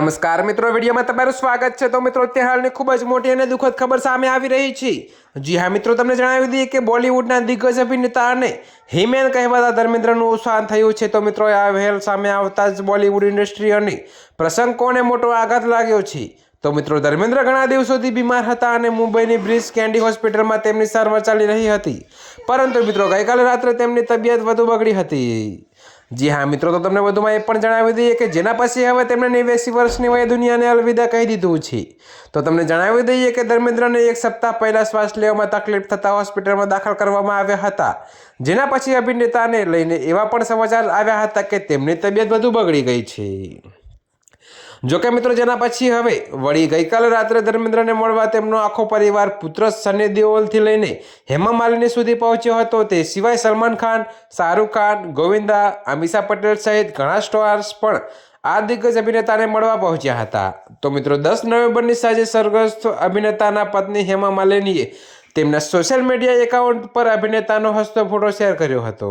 નમસ્કાર મિત્રો, વિડીયોમાં તમારું સ્વાગત છે. તો મિત્રો તે હાલની ખૂબ જ મોટી અને દુઃખદ ખબર સામે આવી રહી છે. જી હા, મિત્રો, તમને જણાવી દઈએ કે બોલિવૂડના દિગ્ગજ અભિનેતા અને હિમેન કહેવાતા ધર્મેન્દ્રનું અવસાન થયું છે. તો મિત્રો, આ વહેલ સામે આવતા જ બોલિવૂડ ઇન્ડસ્ટ્રી અને પ્રસંગોને મોટો આઘાત લાગ્યો છે? તો મિત્રો, ધર્મેન્દ્ર ઘણા દિવસોથી બીમાર હતા અને મુંબઈની બ્રિજ કેન્ડી હોસ્પિટલમાં તેમની સારવાર ચાલી રહી હતી. પરંતુ મિત્રો, ગઈકાલે રાત્રે તેમની તબિયત વધુ બગડી હતી. જી હા, મિત્રો, તો તમને વધુમાં એ પણ જણાવી દઈએ કે જેના પછી હવે તેમણે નેવ્યાસી વર્ષની વયે દુનિયાને અલવિદા કહી દીધું છે. તો તમને જણાવી દઈએ કે ધર્મેન્દ્રને એક સપ્તાહ પહેલાં શ્વાસ લેવામાં તકલીફ થતાં હોસ્પિટલમાં દાખલ કરવામાં આવ્યા હતા. જેના પછી અભિનેતાને લઈને એવા પણ સમાચાર આવ્યા હતા કે તેમની તબિયત વધુ બગડી ગઈ છે. જોકે મિત્રો જેના પછી હવે વળી ગઈકાલે રાત્રે ધર્મેન્દ્રને મળવા તેમનો આખો પરિવાર પુત્ર સની દેઓલથી લઈને હેમા માલિની સુધી પહોંચ્યો હતો તે સિવાય સલમાન ખાન, શાહરૂખ ખાન, ગોવિંદા, અમીષા પટેલ સહિત ઘણા સ્ટાર્સ પણ આ દિગ્ગજ અભિનેતાને મળવા પહોંચ્યા હતા. તો મિત્રો, દસ નવેમ્બરની સાંજે સરગ્રસ્ત અભિનેતાના પત્ની હેમા માલિનીએ તેમના સોશિયલ મીડિયા એકાઉન્ટ પર અભિનેતાનો હસતો ફોટો શેર કર્યો હતો.